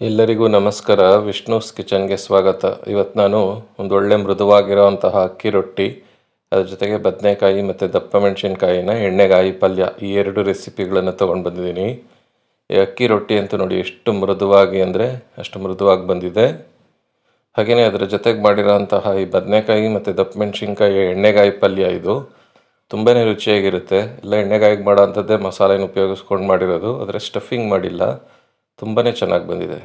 ಎಲ್ಲರಿಗೂ ನಮಸ್ಕಾರ. ವಿಷ್ಣುಸ್ ಕಿಚನ್ಗೆ ಸ್ವಾಗತ. ಇವತ್ತು ನಾನು ಒಂದು ಒಳ್ಳೆ ಮೃದುವಾಗಿರೋವಂತಹ ಅಕ್ಕಿ ರೊಟ್ಟಿ, ಅದ್ರ ಜೊತೆಗೆ ಬದನೆಕಾಯಿ ಮತ್ತು ದಪ್ಪ ಮೆಣಸಿನ್ಕಾಯಿನ ಎಣ್ಣೆಗಾಯಿ ಪಲ್ಯ ಈ ಎರಡು ರೆಸಿಪಿಗಳನ್ನು ತೊಗೊಂಡು ಬಂದಿದ್ದೀನಿ. ಈ ಅಕ್ಕಿ ರೊಟ್ಟಿ ಅಂತೂ ನೋಡಿ ಎಷ್ಟು ಮೃದುವಾಗಿ ಅಂದರೆ ಅಷ್ಟು ಮೃದುವಾಗಿ ಬಂದಿದೆ. ಹಾಗೆಯೇ ಅದರ ಜೊತೆಗೆ ಮಾಡಿರೋಂತಹ ಈ ಬದನೆಕಾಯಿ ಮತ್ತು ದಪ್ಪ ಮೆಣಸಿನ್ಕಾಯಿ ಎಣ್ಣೆಗಾಯಿ ಪಲ್ಯ ಇದು ತುಂಬಾ ರುಚಿಯಾಗಿರುತ್ತೆ. ಎಲ್ಲ ಎಣ್ಣೆಗಾಯಿಗೆ ಮಾಡೋ ಅಂಥದ್ದೇ ಮಸಾಲೆನ ಉಪಯೋಗಿಸ್ಕೊಂಡು ಮಾಡಿರೋದು. ಆದರೆ ಸ್ಟಫಿಂಗ್ ಮಾಡಿಲ್ಲ. ತುಂಬಾ ಚೆನ್ನಾಗಿ ಬಂದಿದೆ.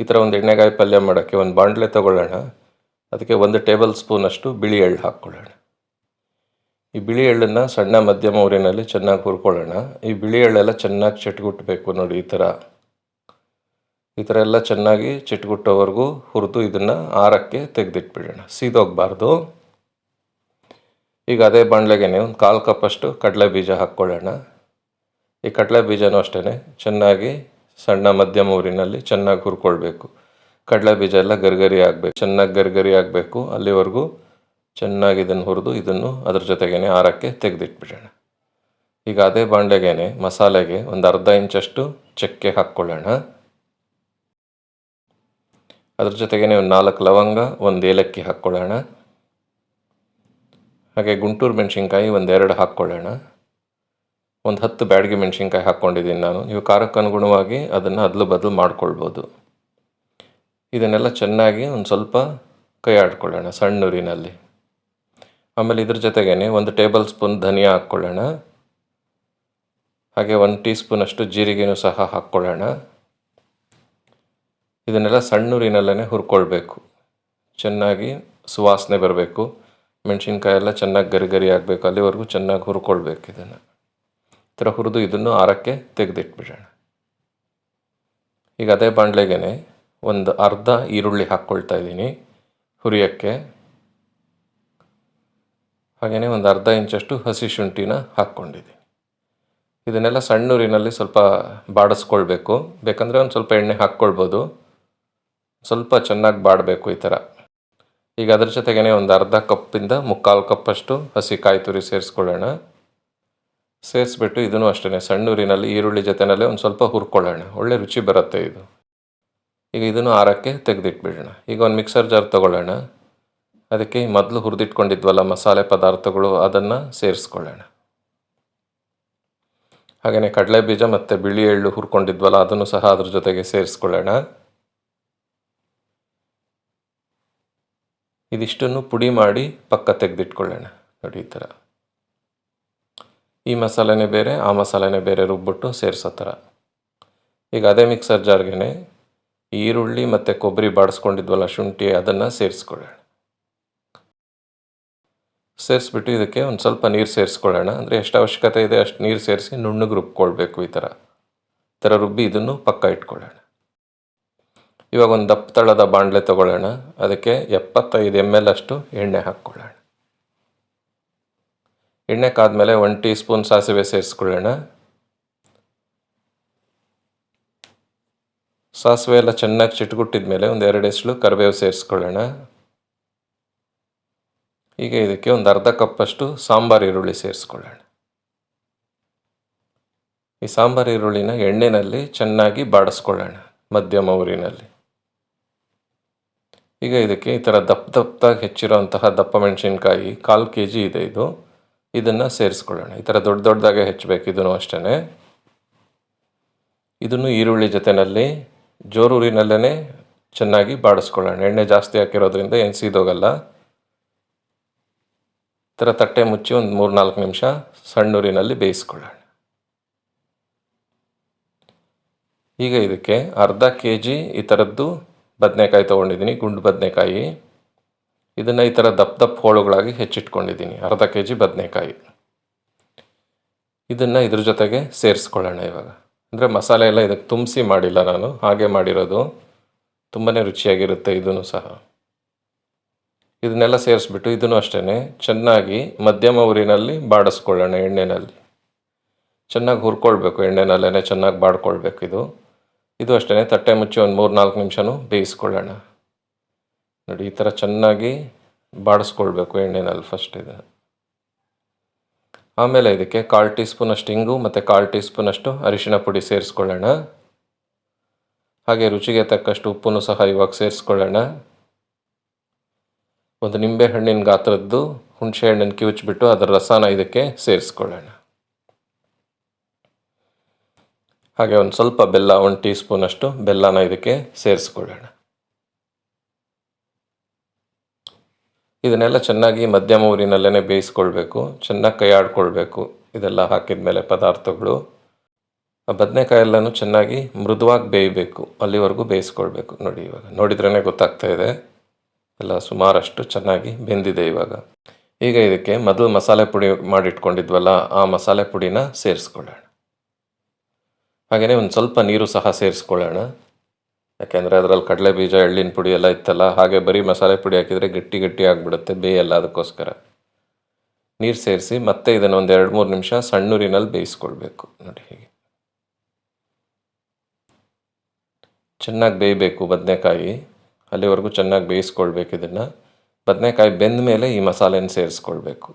ಈ ಥರ ಒಂದು ಎಣ್ಣೆಗಾಯಿ ಪಲ್ಯ ಮಾಡೋಕ್ಕೆ ಒಂದು ಬಾಂಡ್ಲೆ ತಗೊಳ್ಳೋಣ. ಅದಕ್ಕೆ ಒಂದು ಟೇಬಲ್ ಸ್ಪೂನಷ್ಟು ಬಿಳಿ ಎಳ್ಳು ಹಾಕ್ಕೊಳ್ಳೋಣ. ಈ ಬಿಳಿ ಎಳ್ಳನ್ನು ಸಣ್ಣ ಮಧ್ಯಮ ಊರಿನಲ್ಲಿ ಚೆನ್ನಾಗಿ ಹುರ್ಕೊಳ್ಳೋಣ. ಈ ಬಿಳಿ ಎಳ್ಳೆಲ್ಲ ಚೆನ್ನಾಗಿ ಚಿಟ್ಗುಟ್ಟಬೇಕು ನೋಡಿ ಈ ಥರ ಈ ಥರ ಎಲ್ಲ ಚೆನ್ನಾಗಿ ಚಿಟ್ಗುಟ್ಟೋವರೆಗೂ ಹುರಿದು ಇದನ್ನು ಆರಕ್ಕೆ ತೆಗೆದಿಟ್ಬಿಡೋಣ. ಸೀದೋಗಬಾರ್ದು. ಈಗ ಅದೇ ಬಾಣಲೆಗೆ ಒಂದು ಕಾಲು ಕಪ್ಪಷ್ಟು ಕಡಲೆ ಬೀಜ ಹಾಕ್ಕೊಳ್ಳೋಣ. ಈ ಕಡಲೆ ಬೀಜನೂ ಅಷ್ಟೇ ಚೆನ್ನಾಗಿ ಸಣ್ಣ ಮಧ್ಯಮ ಊರಿನಲ್ಲಿ ಚೆನ್ನಾಗಿ ಹುರ್ಕೊಳ್ಬೇಕು. ಕಡಲೆ ಬೀಜ ಎಲ್ಲ ಗರ್ಗರಿ ಆಗಬೇಕು. ಚೆನ್ನಾಗಿ ಗರ್ಗರಿ ಆಗಬೇಕು. ಅಲ್ಲಿವರೆಗೂ ಚೆನ್ನಾಗಿ ಇದನ್ನು ಹುರಿದು ಇದನ್ನು ಅದ್ರ ಜೊತೆಗೇ ಆರಕ್ಕೆ ತೆಗೆದಿಟ್ಬಿಡೋಣ. ಈಗ ಅದೇ ಬಾಣಲೆಗೆ ಮಸಾಲೆಗೆ ಒಂದು ಅರ್ಧ ಇಂಚಷ್ಟು ಚಕ್ಕೆ ಹಾಕ್ಕೊಳ್ಳೋಣ. ಅದ್ರ ಜೊತೆಗೇ ಒಂದು ನಾಲ್ಕು ಲವಂಗ, ಒಂದು ಏಲಕ್ಕಿ ಹಾಕ್ಕೊಳ್ಳೋಣ. ಹಾಗೆ ಗುಂಟೂರು ಮೆಣಸಿನ್ಕಾಯಿ ಒಂದೆರಡು ಹಾಕ್ಕೊಳ್ಳೋಣ. ಒಂದು ಹತ್ತು ಬ್ಯಾಡ್ಗೆ ಮೆಣಸಿನ್ಕಾಯಿ ಹಾಕ್ಕೊಂಡಿದ್ದೀನಿ ನಾನು. ನೀವು ಖಾರಕ್ಕೆ ಅನುಗುಣವಾಗಿ ಅದನ್ನು ಅದಲು ಬದಲು ಮಾಡ್ಕೊಳ್ಬೋದು. ಇದನ್ನೆಲ್ಲ ಚೆನ್ನಾಗಿ ಒಂದು ಸ್ವಲ್ಪ ಕೈ ಆಡ್ಕೊಳ್ಳೋಣ ಸಣ್ಣ ಉರಿನಲ್ಲಿ. ಆಮೇಲೆ ಇದ್ರ ಜೊತೆಗೇ ಒಂದು ಟೇಬಲ್ ಸ್ಪೂನ್ ಧನಿಯಾ ಹಾಕ್ಕೊಳ್ಳೋಣ. ಹಾಗೆ ಒಂದು ಟೀ ಸ್ಪೂನಷ್ಟು ಜೀರಿಗೆನೂ ಸಹ ಹಾಕ್ಕೊಳ್ಳೋಣ. ಇದನ್ನೆಲ್ಲ ಸಣ್ಣೂರಿನಲ್ಲೇ ಹುರ್ಕೊಳ್ಬೇಕು. ಚೆನ್ನಾಗಿ ಸುವಾಸನೆ ಬರಬೇಕು. ಮೆಣಸಿನ್ಕಾಯಿ ಎಲ್ಲ ಚೆನ್ನಾಗಿ ಗರಿ ಆಗಬೇಕು. ಅಲ್ಲಿವರೆಗೂ ಚೆನ್ನಾಗಿ ಹುರ್ಕೊಳ್ಬೇಕು ಇದನ್ನು. ಥರ ಹುರಿದು ಇದನ್ನು ಆರಕ್ಕೆ ತೆಗೆದಿಟ್ಬಿಡೋಣ. ಈಗ ಅದೇ ಬಾಣಲೆಗೆ ಒಂದು ಅರ್ಧ ಈರುಳ್ಳಿ ಹಾಕ್ಕೊಳ್ತಾ ಇದ್ದೀನಿ ಹುರಿಯೋಕ್ಕೆ. ಹಾಗೆಯೇ ಒಂದು ಅರ್ಧ ಇಂಚಷ್ಟು ಹಸಿ ಶುಂಠಿನ ಹಾಕ್ಕೊಂಡಿದ್ದೀನಿ. ಇದನ್ನೆಲ್ಲ ಸಣ್ಣೂರಿನಲ್ಲಿ ಸ್ವಲ್ಪ ಬಾಡಿಸ್ಕೊಳ್ಬೇಕು. ಬೇಕಂದರೆ ಒಂದು ಸ್ವಲ್ಪ ಎಣ್ಣೆ ಹಾಕ್ಕೊಳ್ಬೋದು. ಸ್ವಲ್ಪ ಚೆನ್ನಾಗಿ ಬಾಡಬೇಕು ಈ ಥರ. ಈಗ ಅದ್ರ ಜೊತೆಗೇ ಒಂದು ಅರ್ಧ ಕಪ್ಪಿಂದ ಮುಕ್ಕಾಲು ಕಪ್ಪಷ್ಟು ಹಸಿ ಕಾಯಿ ತುರಿ ಸೇರಿಸ್ಕೊಳ್ಳೋಣ. ಸೇರಿಸ್ಬಿಟ್ಟು ಇದನ್ನು ಅಷ್ಟೇ, ಸಣ್ಣೂರಿನಲ್ಲಿ ಈರುಳ್ಳಿ ಜೊತೆನಲ್ಲೇ ಒಂದು ಸ್ವಲ್ಪ ಹುರ್ಕೊಳ್ಳೋಣ. ಒಳ್ಳೆ ರುಚಿ ಬರುತ್ತೆ ಇದು. ಈಗ ಇದನ್ನು ಆರಕ್ಕೆ ತೆಗೆದಿಟ್ಬಿಡೋಣ. ಈಗ ಒಂದು ಮಿಕ್ಸರ್ ಜಾರ್ ತೊಗೊಳ್ಳೋಣ. ಅದಕ್ಕೆ ಮೊದಲು ಹುರಿದಿಟ್ಕೊಂಡಿದ್ವಲ್ಲ ಮಸಾಲೆ ಪದಾರ್ಥಗಳು, ಅದನ್ನು ಸೇರಿಸ್ಕೊಳ್ಳೋಣ. ಹಾಗೆಯೇ ಕಡಲೆ ಬೀಜ ಮತ್ತು ಬಿಳಿ ಎಳ್ಳು ಹುರ್ಕೊಂಡಿದ್ವಲ್ಲ, ಅದನ್ನು ಸಹ ಅದ್ರ ಜೊತೆಗೆ ಸೇರಿಸ್ಕೊಳ್ಳೋಣ. ಇದಿಷ್ಟನ್ನು ಪುಡಿ ಮಾಡಿ ಪಕ್ಕ ತೆಗೆದಿಟ್ಕೊಳ್ಳೋಣ. ನೋಡಿ ಈ ಥರ. ಈ ಮಸಾಲೆನೇ ಬೇರೆ, ಆ ಮಸಾಲೆನೇ ಬೇರೆ ರುಬ್ಬಿಟ್ಟು ಸೇರಿಸೋ ಥರ. ಈಗ ಅದೇ ಮಿಕ್ಸರ್ ಜಾರ್ಗೆ ಈರುಳ್ಳಿ ಮತ್ತು ಕೊಬ್ಬರಿ ಬಾಡಿಸ್ಕೊಂಡಿದ್ವಲ್ಲ ಶುಂಠಿ, ಅದನ್ನು ಸೇರಿಸ್ಕೊಳ್ಳೋಣ. ಸೇರಿಸ್ಬಿಟ್ಟು ಇದಕ್ಕೆ ಒಂದು ಸ್ವಲ್ಪ ನೀರು ಸೇರಿಸ್ಕೊಳ್ಳೋಣ. ಅಂದರೆ ಎಷ್ಟು ಅವಶ್ಯಕತೆ ಇದೆ ಅಷ್ಟು ನೀರು ಸೇರಿಸಿ ನುಣ್ಣಗೆ ರುಬ್ಕೊಳ್ಬೇಕು ಈ ಥರ. ಈ ಥರ ರುಬ್ಬಿ ಇದನ್ನು ಪಕ್ಕ ಇಟ್ಕೊಳ್ಳೋಣ. ಇವಾಗ ಒಂದು ದಪ್ಪ ತಳದ ಬಾಣಲೆ ತಗೊಳ್ಳೋಣ. ಅದಕ್ಕೆ ಎಪ್ಪತ್ತೈದು ಎಂ ಎಲ್ ಅಷ್ಟು ಎಣ್ಣೆ ಹಾಕ್ಕೊಳ್ಳೋಣ. ಎಣ್ಣೆ ಕಾದ್ಮೇಲೆ ಒನ್ ಟೀ ಸ್ಪೂನ್ ಸಾಸಿವೆ ಸೇರಿಸ್ಕೊಳ್ಳೋಣ. ಸಾಸಿವೆ ಎಲ್ಲ ಚೆನ್ನಾಗಿ ಚಿಟ್ಗುಟ್ಟಿದ ಮೇಲೆ ಒಂದು ಎರಡು ಎಸಳು ಕರಿಬೇವು ಸೇರಿಸ್ಕೊಳ್ಳೋಣ. ಈಗ ಇದಕ್ಕೆ ಒಂದು ಅರ್ಧ ಕಪ್ಪಷ್ಟು ಸಾಂಬಾರು ಈರುಳ್ಳಿ ಸೇರಿಸ್ಕೊಳ್ಳೋಣ. ಈ ಸಾಂಬಾರು ಈರುಳ್ಳಿನ ಎಣ್ಣೆಯಲ್ಲಿ ಚೆನ್ನಾಗಿ ಬಾಡಿಸ್ಕೊಳ್ಳೋಣ, ಮಧ್ಯಮ ಊರಿನಲ್ಲಿ. ಈಗ ಇದಕ್ಕೆ ಈ ಥರ ದಪ್ಪ ದಪ್ಪದಾಗಿ ಹೆಚ್ಚಿರೋಂತಹ ದಪ್ಪ ಮೆಣಸಿನ್ಕಾಯಿ ಕಾಲು ಕೆ ಜಿ ಇದೆ ಇದು. ಇದನ್ನು ಸೇರಿಸ್ಕೊಳ್ಳೋಣ. ಈ ಥರ ದೊಡ್ಡ ದೊಡ್ಡದಾಗೆ ಹೆಚ್ಚಬೇಕು ಇದನ್ನು ಅಷ್ಟೇ ಇದನ್ನು ಈರುಳ್ಳಿ ಜೊತೆಯಲ್ಲಿ ಜೋರೂರಿನಲ್ಲೇ ಚೆನ್ನಾಗಿ ಬಾಡಿಸ್ಕೊಳ್ಳೋಣ. ಎಣ್ಣೆ ಜಾಸ್ತಿ ಹಾಕಿರೋದ್ರಿಂದ ಏನು ಸೀದೋಗಲ್ಲ. ಈ ಥರ ತಟ್ಟೆ ಮುಚ್ಚಿ ಒಂದು ಮೂರು ನಾಲ್ಕು ನಿಮಿಷ ಸಣ್ಣೂರಿನಲ್ಲಿ ಬೇಯಿಸ್ಕೊಳ್ಳೋಣ. ಈಗ ಇದಕ್ಕೆ ಅರ್ಧ ಕೆ ಜಿ ಈ ಥರದ್ದು ಬದನೆಕಾಯಿ ತೊಗೊಂಡಿದ್ದೀನಿ. ಗುಂಡು ಬದನೆಕಾಯಿ. ಇದನ್ನು ಈ ಥರ ದಪ್ಪ ದಪ್ಪ ಹೋಳುಗಳಾಗಿ ಹೆಚ್ಚಿಟ್ಕೊಂಡಿದ್ದೀನಿ. ಅರ್ಧ ಕೆ ಜಿ ಬದನೆಕಾಯಿ. ಇದನ್ನು ಇದ್ರ ಜೊತೆಗೆ ಸೇರಿಸ್ಕೊಳ್ಳೋಣ ಇವಾಗ. ಅಂದರೆ ಮಸಾಲೆ ಎಲ್ಲ ಇದಕ್ಕೆ ತುಂಬಿಸಿ ಮಾಡಿಲ್ಲ ನಾನು. ಹಾಗೆ ಮಾಡಿರೋದು ತುಂಬಾ ರುಚಿಯಾಗಿರುತ್ತೆ ಇದೂ ಸಹ. ಇದನ್ನೆಲ್ಲ ಸೇರಿಸ್ಬಿಟ್ಟು ಇದನ್ನು ಅಷ್ಟೇ ಚೆನ್ನಾಗಿ ಮಧ್ಯಮ ಊರಿನಲ್ಲಿ ಬಾಡಿಸ್ಕೊಳ್ಳೋಣ ಎಣ್ಣೆಯಲ್ಲಿ ಚೆನ್ನಾಗಿ ಹುರ್ಕೊಳ್ಬೇಕು ಎಣ್ಣೆನಲ್ಲೇ ಚೆನ್ನಾಗಿ ಬಾಡ್ಕೊಳ್ಬೇಕು ಇದು. ಇದು ಅಷ್ಟೇ ತಟ್ಟೆ ಮುಚ್ಚಿ ಒಂದು ಮೂರು ನಾಲ್ಕು ನಿಮಿಷನೂ ಬೇಯಿಸ್ಕೊಳ್ಳೋಣ. ನೋಡಿ, ಈ ಥರ ಚೆನ್ನಾಗಿ ಬಾಡಿಸ್ಕೊಳ್ಬೇಕು ಎಣ್ಣೆನಲ್ಲಿ ಫಸ್ಟ್ ಇದು. ಆಮೇಲೆ ಇದಕ್ಕೆ ಕಾಲು ಟೀ ಸ್ಪೂನಷ್ಟು ಇಂಗು ಮತ್ತು ಕಾಲು ಟೀ ಸ್ಪೂನಷ್ಟು ಅರಿಶಿನ ಪುಡಿ ಸೇರಿಸ್ಕೊಳ್ಳೋಣ. ಹಾಗೆ ರುಚಿಗೆ ತಕ್ಕಷ್ಟು ಉಪ್ಪನ್ನು ಸಹ ಇವಾಗ ಸೇರಿಸ್ಕೊಳ್ಳೋಣ. ಒಂದು ನಿಂಬೆ ಹಣ್ಣಿನ ಗಾತ್ರದ್ದು ಹುಣಸೆ ಹಣ್ಣನ್ನು ಕಿವುಚ್ಬಿಟ್ಟು ಅದರ ರಸನ ಇದಕ್ಕೆ ಸೇರಿಸ್ಕೊಳ್ಳೋಣ. ಹಾಗೆ ಒಂದು ಸ್ವಲ್ಪ ಬೆಲ್ಲ, ಒಂದು ಟೀ ಸ್ಪೂನಷ್ಟು ಬೆಲ್ಲನ ಇದಕ್ಕೆ ಸೇರಿಸ್ಕೊಳ್ಳೋಣ. ಇದನ್ನೆಲ್ಲ ಚೆನ್ನಾಗಿ ಮಧ್ಯಮ ಊರಿನಲ್ಲೇ ಬೇಯಿಸ್ಕೊಳ್ಬೇಕು, ಚೆನ್ನಾಗಿ ಕೈ ಆಡ್ಕೊಳ್ಬೇಕು ಇದೆಲ್ಲ ಹಾಕಿದ ಮೇಲೆ ಪದಾರ್ಥಗಳು, ಆ ಬದನೆಕಾಯಿ ಎಲ್ಲನೂ ಚೆನ್ನಾಗಿ ಮೃದುವಾಗಿ ಬೇಯಬೇಕು, ಅಲ್ಲಿವರೆಗೂ ಬೇಯಿಸ್ಕೊಳ್ಬೇಕು. ನೋಡಿ ಇವಾಗ ನೋಡಿದ್ರೇ ಗೊತ್ತಾಗ್ತಾ ಇದೆ. ಎಲ್ಲ ಸುಮಾರಷ್ಟು ಚೆನ್ನಾಗಿ ಬೆಂದಿದೆ ಇವಾಗ. ಈಗ ಇದಕ್ಕೆ ಮೊದಲು ಮಸಾಲೆ ಪುಡಿ ಮಾಡಿಟ್ಕೊಂಡಿದ್ವಲ್ಲ, ಆ ಮಸಾಲೆ ಪುಡಿನ ಸೇರಿಸ್ಕೊಳ್ಳೋಣ. ಹಾಗೆಯೇ ಒಂದು ಸ್ವಲ್ಪ ನೀರು ಸಹ ಸೇರಿಸ್ಕೊಳ್ಳೋಣ. ಯಾಕೆಂದರೆ ಅದರಲ್ಲಿ ಕಡಲೆ ಬೀಜ, ಎಳ್ಳಿನ ಪುಡಿ ಎಲ್ಲ ಇತ್ತಲ್ಲ, ಹಾಗೆ ಬರೀ ಮಸಾಲೆ ಪುಡಿ ಹಾಕಿದರೆ ಗಟ್ಟಿ ಗಟ್ಟಿ ಆಗಿಬಿಡುತ್ತೆ ಬೇಯಲ್ಲ ಅದಕ್ಕೋಸ್ಕರ. ನೀರು ಸೇರಿಸಿ ಮತ್ತೆ ಇದನ್ನು ಒಂದು ಎರಡು ಮೂರು ನಿಮಿಷ ಸಣ್ಣೂರಿನಲ್ಲಿ ಬೇಯಿಸ್ಕೊಳ್ಬೇಕು. ನೋಡಿ ಹೀಗೆ. ಚೆನ್ನಾಗಿ ಬೇಯಬೇಕು ಬದನೆಕಾಯಿ. ಅಲ್ಲಿವರೆಗೂ ಚೆನ್ನಾಗಿ ಬೇಯಿಸ್ಕೊಳ್ಬೇಕು ಇದನ್ನು. ಬದನೆಕಾಯಿ ಬೆಂದ ಮೇಲೆ ಈ ಮಸಾಲೆನ ಸೇರಿಸ್ಕೊಳ್ಬೇಕು.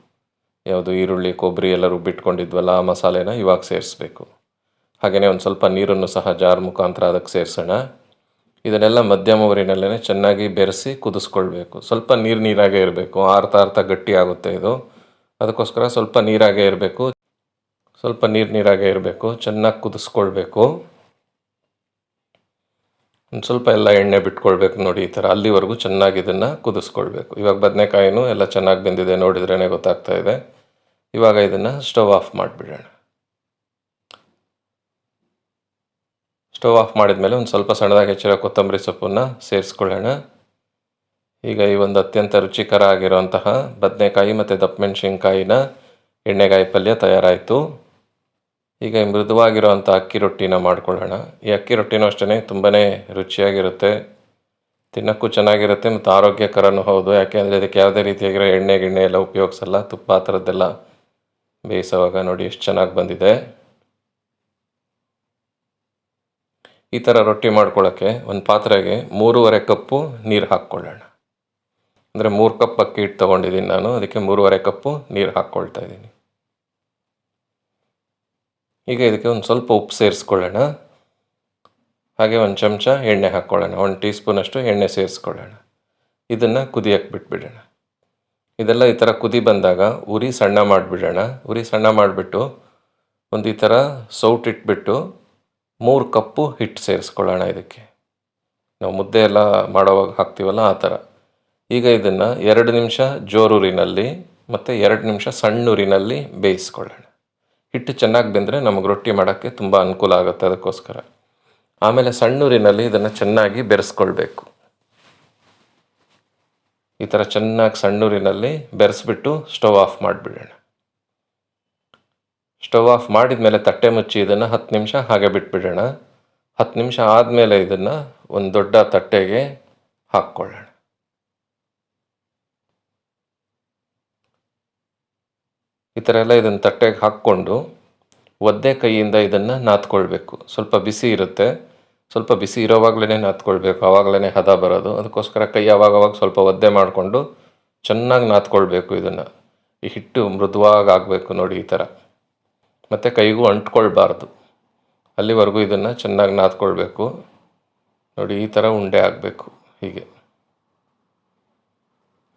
ಯಾವುದು ಈರುಳ್ಳಿ ಕೊಬ್ಬರಿ ಎಲ್ಲ ರುಬ್ಬಿಟ್ಕೊಂಡಿದ್ವಲ್ಲ, ಆ ಮಸಾಲೆನ ಇವಾಗ ಸೇರಿಸ್ಬೇಕು. ಹಾಗೆಯೇ ಒಂದು ಸ್ವಲ್ಪ ನೀರನ್ನು ಸಹ ಜಾರ್ ಮುಖಾಂತರ ಅದಕ್ಕೆ ಸೇರಿಸೋಣ. ಇದನ್ನೆಲ್ಲ ಮಧ್ಯಮ ಊರಿನಲ್ಲೇ ಚೆನ್ನಾಗಿ ಬೆರೆಸಿ ಕುದಿಸ್ಕೊಳ್ಬೇಕು. ಸ್ವಲ್ಪ ನೀರು ನೀರಾಗೇ ಇರಬೇಕು. ಆರ್ತಾ ಆರ್ತಾ ಗಟ್ಟಿ ಆಗುತ್ತೆ ಇದು. ಅದಕ್ಕೋಸ್ಕರ ಸ್ವಲ್ಪ ನೀರಾಗೇ ಇರಬೇಕು. ಸ್ವಲ್ಪ ನೀರು ನೀರಾಗೇ ಇರಬೇಕು. ಚೆನ್ನಾಗಿ ಕುದಿಸ್ಕೊಳ್ಬೇಕು. ಒಂದು ಸ್ವಲ್ಪ ಎಲ್ಲ ಎಣ್ಣೆ ಬಿಟ್ಕೊಳ್ಬೇಕು ನೋಡಿ ಈ ಥರ. ಅಲ್ಲಿವರೆಗೂ ಚೆನ್ನಾಗಿ ಇದನ್ನು ಕುದಿಸ್ಕೊಳ್ಬೇಕು. ಇವಾಗ ಬದನೆಕಾಯಿನೂ ಎಲ್ಲ ಚೆನ್ನಾಗಿ ಬೆಂದಿದೆ ನೋಡಿದ್ರೇ ಗೊತ್ತಾಗ್ತಾ ಇದೆ. ಇವಾಗ ಇದನ್ನು ಸ್ಟವ್ ಆಫ್ ಮಾಡಿಬಿಡೋಣ. ಸ್ಟವ್ ಆಫ್ ಮಾಡಿದ್ಮೇಲೆ ಒಂದು ಸ್ವಲ್ಪ ಸಣ್ಣದಾಗಿ ಹೆಚ್ಚಿರೋ ಕೊತ್ತಂಬರಿ ಸೊಪ್ಪನ್ನು ಸೇರಿಸ್ಕೊಳ್ಳೋಣ. ಈಗ ಈ ಒಂದು ಅತ್ಯಂತ ರುಚಿಕರ ಆಗಿರುವಂತಹ ಬದನೆಕಾಯಿ ಮತ್ತು ದಪ್ಪಮೆಣಸಿನ್ಕಾಯಿನ ಎಣ್ಣೆಗಾಯಿ ಪಲ್ಯ ತಯಾರಾಯಿತು. ಈಗ ಮೃದುವಾಗಿರುವಂಥ ಅಕ್ಕಿ ರೊಟ್ಟಿನ ಮಾಡ್ಕೊಳ್ಳೋಣ. ಈ ಅಕ್ಕಿ ರೊಟ್ಟಿನೂ ಅಷ್ಟೇ ತುಂಬಾ ರುಚಿಯಾಗಿರುತ್ತೆ. ತಿನ್ನೋಕ್ಕೂ ಚೆನ್ನಾಗಿರುತ್ತೆ ಮತ್ತು ಆರೋಗ್ಯಕರನೂ ಹೌದು. ಯಾಕೆಂದರೆ ಇದಕ್ಕೆ ಯಾವುದೇ ರೀತಿಯಾಗಿರೋ ಎಣ್ಣೆ ಗಿಣ್ಣೆ ಎಲ್ಲ ಉಪಯೋಗಿಸಲ್ಲ. ತುಪ್ಪ ಆ ಥರದ್ದೆಲ್ಲ ಬೇಯಿಸೋವಾಗ ನೋಡಿ ಎಷ್ಟು ಚೆನ್ನಾಗಿ ಬಂದಿದೆ. ಈ ಥರ ರೊಟ್ಟಿ ಮಾಡ್ಕೊಳ್ಳೋಕ್ಕೆ ಒಂದು ಪಾತ್ರೆಗೆ ಮೂರುವರೆ ಕಪ್ಪು ನೀರು ಹಾಕ್ಕೊಳ್ಳೋಣ. ಅಂದರೆ ಮೂರು ಕಪ್ ಅಕ್ಕಿ ಹಿಟ್ಟು ತೊಗೊಂಡಿದ್ದೀನಿ ನಾನು, ಅದಕ್ಕೆ ಮೂರುವರೆ ಕಪ್ಪು ನೀರು ಹಾಕ್ಕೊಳ್ತಾ ಇದ್ದೀನಿ ಈಗ ಇದಕ್ಕೆ ಒಂದು ಸ್ವಲ್ಪ ಉಪ್ಪು ಸೇರಿಸ್ಕೊಳ್ಳೋಣ. ಹಾಗೆ ಒಂದು ಚಮಚ ಎಣ್ಣೆ ಹಾಕ್ಕೊಳ್ಳೋಣ, ಒಂದು ಟೀ ಸ್ಪೂನಷ್ಟು ಎಣ್ಣೆ ಸೇರಿಸ್ಕೊಳ್ಳೋಣ. ಇದನ್ನು ಕುದಿಯಕ್ಕೆ ಬಿಟ್ಬಿಡೋಣ. ಇದೆಲ್ಲ ಈ ಥರ ಕುದಿ ಬಂದಾಗ ಉರಿ ಸಣ್ಣ ಮಾಡಿಬಿಡೋಣ. ಉರಿ ಸಣ್ಣ ಮಾಡಿಬಿಟ್ಟು ಒಂದು ಈ ಥರ ಸೌಟ್ ಇಟ್ಬಿಟ್ಟು ಮೂರು ಕಪ್ಪು ಹಿಟ್ಟು ಸೇರಿಸ್ಕೊಳ್ಳೋಣ ಇದಕ್ಕೆ. ನಾವು ಮುದ್ದೆ ಎಲ್ಲ ಮಾಡೋವಾಗ ಹಾಕ್ತೀವಲ್ಲ ಆ ಥರ. ಈಗ ಇದನ್ನು ಎರಡು ನಿಮಿಷ ಜೋರೂರಿನಲ್ಲಿ ಮತ್ತು ಎರಡು ನಿಮಿಷ ಸಣ್ಣೂರಿನಲ್ಲಿ ಬೇಯಿಸ್ಕೊಳ್ಳೋಣ. ಹಿಟ್ಟು ಚೆನ್ನಾಗಿ ಬೆಂದರೆ ನಮಗೆ ರೊಟ್ಟಿ ಮಾಡೋಕ್ಕೆ ತುಂಬ ಅನುಕೂಲ ಆಗುತ್ತೆ ಅದಕ್ಕೋಸ್ಕರ. ಆಮೇಲೆ ಸಣ್ಣೂರಿನಲ್ಲಿ ಇದನ್ನು ಚೆನ್ನಾಗಿ ಬೆರೆಸ್ಕೊಳ್ಬೇಕು. ಈ ಥರ ಚೆನ್ನಾಗಿ ಸಣ್ಣೂರಿನಲ್ಲಿ ಬೆರೆಸ್ಬಿಟ್ಟು ಸ್ಟವ್ ಆಫ್ ಮಾಡಿಬಿಡೋಣ. ಸ್ಟವ್ ಆಫ್ ಮಾಡಿದ ಮೇಲೆ ತಟ್ಟೆ ಮುಚ್ಚಿ ಇದನ್ನು ಹತ್ತು ನಿಮಿಷ ಹಾಗೆ ಬಿಟ್ಬಿಡೋಣ. ಹತ್ತು ನಿಮಿಷ ಆದಮೇಲೆ ಇದನ್ನು ಒಂದು ದೊಡ್ಡ ತಟ್ಟೆಗೆ ಹಾಕ್ಕೊಳ್ಳೋಣ. ಈ ಥರ ಎಲ್ಲ ಇದನ್ನು ತಟ್ಟೆಗೆ ಹಾಕ್ಕೊಂಡು ಒದ್ದೆ ಕೈಯಿಂದ ಇದನ್ನು ನಾತ್ಕೊಳ್ಬೇಕು ಸ್ವಲ್ಪ ಬಿಸಿ ಇರುತ್ತೆ. ಸ್ವಲ್ಪ ಬಿಸಿ ಇರೋವಾಗಲೇ ನಾತ್ಕೊಳ್ಬೇಕು ಆವಾಗಲೇ ಹದ ಬರೋದು. ಅದಕ್ಕೋಸ್ಕರ ಕೈ ಆವಾಗವಾಗ ಸ್ವಲ್ಪ ಒದ್ದೆ ಮಾಡಿಕೊಂಡು ಚೆನ್ನಾಗಿ ನಾತ್ಕೊಳ್ಬೇಕು ಇದನ್ನು. ಈ ಹಿಟ್ಟು ಮೃದುವಾಗಿ ಆಗಬೇಕು ನೋಡಿ ಈ ಥರ. ಮತ್ತು ಕೈಗೂ ಅಂಟ್ಕೊಳ್ಬಾರ್ದು. ಅಲ್ಲಿವರೆಗೂ ಇದನ್ನು ಚೆನ್ನಾಗಿ ನಾದ್ಕೊಳ್ಬೇಕು. ನೋಡಿ, ಈ ಥರ ಉಂಡೆ ಆಗಬೇಕು ಹೀಗೆ.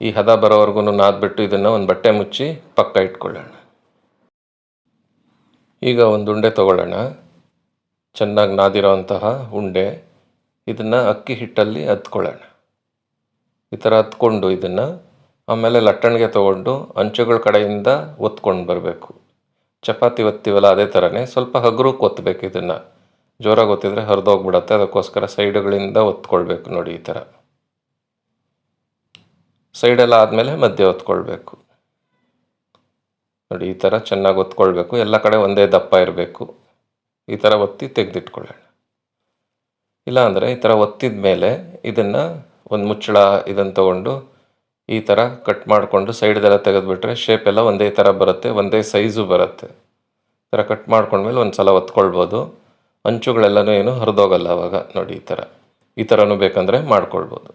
ಈ ಹದ ಬರೋವರೆಗೂ ನಾದ್ಬಿಟ್ಟು ಇದನ್ನು ಒಂದು ಬಟ್ಟೆ ಮುಚ್ಚಿ ಪಕ್ಕ ಇಟ್ಕೊಳ್ಳೋಣ. ಈಗ ಒಂದು ಉಂಡೆ ತಗೊಳ್ಳೋಣ. ಚೆನ್ನಾಗಿ ನಾದಿರೋವಂತಹ ಉಂಡೆ. ಇದನ್ನು ಅಕ್ಕಿ ಹಿಟ್ಟಲ್ಲಿ ಹತ್ಕೊಳ್ಳೋಣ ಈ ಥರ ಹತ್ಕೊಂಡು ಇದನ್ನು ಆಮೇಲೆ ಲಟ್ಟಣಿಗೆ ತಗೊಂಡು ಅಂಚುಗಳ ಕಡೆಯಿಂದ ಒತ್ಕೊಂಡು ಬರಬೇಕು. ಚಪಾತಿ ಒತ್ತೀವಲ್ಲ ಅದೇ ಥರನೇ ಸ್ವಲ್ಪ ಹಗುರಕ್ಕೆ ಒತ್ತಬೇಕು ಇದನ್ನು. ಜೋರಾಗಿ ಒತ್ತಿದ್ರೆ ಹರಿದೋಗ್ಬಿಡತ್ತೆ. ಅದಕ್ಕೋಸ್ಕರ ಸೈಡುಗಳಿಂದ ಒತ್ಕೊಳ್ಬೇಕು ನೋಡಿ ಈ ಥರ ಸೈಡೆಲ್ಲ ಆದಮೇಲೆ ಮಧ್ಯೆ ಒತ್ಕೊಳ್ಬೇಕು. ನೋಡಿ ಈ ಥರ ಚೆನ್ನಾಗಿ ಒತ್ಕೊಳ್ಬೇಕು. ಎಲ್ಲ ಕಡೆ ಒಂದೇ ದಪ್ಪ ಇರಬೇಕು. ಈ ಥರ ಒತ್ತಿ ತೆಗೆದಿಟ್ಕೊಳ್ಳೋಣ. ಇಲ್ಲಾಂದರೆ ಈ ಥರ ಒತ್ತಿದ ಮೇಲೆ ಇದನ್ನು ಒಂದು ಮುಚ್ಚಳ ಇದನ್ನು ತೊಗೊಂಡು ಈ ಥರ ಕಟ್ ಮಾಡಿಕೊಂಡು ಸೈಡ್ದೆಲ್ಲ ತೆಗೆದುಬಿಟ್ರೆ ಶೇಪ್ ಎಲ್ಲ ಒಂದೇ ಥರ ಬರುತ್ತೆ, ಒಂದೇ ಸೈಜು ಬರುತ್ತೆ. ಈ ಥರ ಕಟ್ ಮಾಡ್ಕೊಂಡ್ಮೇಲೆ ಒಂದು ಸಲ ಒತ್ಕೊಳ್ಬೋದು. ಅಂಚುಗಳೆಲ್ಲನೂ ಏನು ಹರಿದೋಗಲ್ಲ ಅವಾಗ, ನೋಡಿ ಈ ಥರ ಈ ಥರನೂ ಬೇಕಂದರೆ ಮಾಡ್ಕೊಳ್ಬೋದು.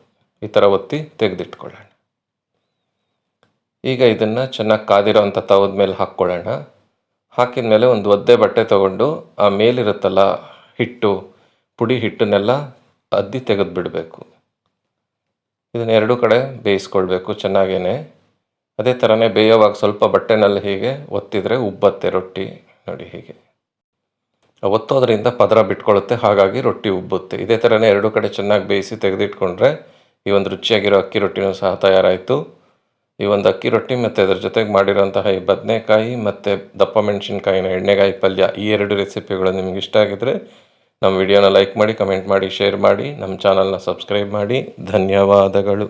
ಈ ಥರ ಒತ್ತಿ ತೆಗೆದಿಟ್ಕೊಳ್ಳೋಣ. ಈಗ ಇದನ್ನು ಚೆನ್ನಾಗಿ ಕಾದಿರೋ ಅಂಥ ತವದ ಮೇಲೆ ಹಾಕ್ಕೊಳ್ಳೋಣ. ಹಾಕಿದ ಮೇಲೆ ಒಂದು ಒದ್ದೆ ಬಟ್ಟೆ ತೊಗೊಂಡು ಆ ಮೇಲಿರುತ್ತಲ್ಲ ಹಿಟ್ಟು, ಪುಡಿ ಹಿಟ್ಟನ್ನೆಲ್ಲ ಅದ್ದಿ ತೆಗೆದು ಬಿಡಬೇಕು ಇದನ್ನ ಎರಡು ಕಡೆ ಬೇಯಿಸ್ಕೊಳ್ಬೇಕು ಚೆನ್ನಾಗೇ ಅದೇ ಥರನೇ ಬೇಯೋವಾಗ ಸ್ವಲ್ಪ ಬಟ್ಟೆನಲ್ಲಿ ಹೀಗೆ ಒತ್ತಿದರೆ ಉಬ್ಬತ್ತೆ ರೊಟ್ಟಿ ನೋಡಿ ಹೀಗೆ. ಒತ್ತೋದ್ರಿಂದ ಪದರ ಬಿಟ್ಕೊಳ್ಳುತ್ತೆ ಹಾಗಾಗಿ ರೊಟ್ಟಿ ಉಬ್ಬುತ್ತೆ. ಇದೇ ಥರನೇ ಎರಡು ಕಡೆ ಚೆನ್ನಾಗಿ ಬೇಯಿಸಿ ತೆಗೆದಿಟ್ಕೊಂಡ್ರೆ ಈ ಒಂದು ರುಚಿಯಾಗಿರೋ ಅಕ್ಕಿ ರೊಟ್ಟಿನೂ ಸಹ ತಯಾರಾಯಿತು. ಈ ಒಂದು ಅಕ್ಕಿ ರೊಟ್ಟಿ ಮತ್ತು ಅದ್ರ ಜೊತೆಗೆ ಮಾಡಿರೋಂತಹ ಈ ಬದನೆಕಾಯಿ ಮತ್ತು ದಪ್ಪ ಮೆಣಸಿನ್ಕಾಯಿನ ಎಣ್ಣೆಗಾಯಿ ಪಲ್ಯ ಈ ಎರಡು ರೆಸಿಪಿಗಳು ನಿಮ್ಗೆ ಇಷ್ಟ ಆಗಿದ್ರೆ ನಮ್ಮ ವಿಡಿಯೋನ ಲೈಕ್ ಮಾಡಿ ಕಮೆಂಟ್ ಮಾಡಿ ಶೇರ್ ಮಾಡಿ ನಮ್ಮ ಚಾನಲ್ನ ಸಬ್ಸ್ಕ್ರೈಬ್ ಮಾಡಿ. ಧನ್ಯವಾದಗಳು.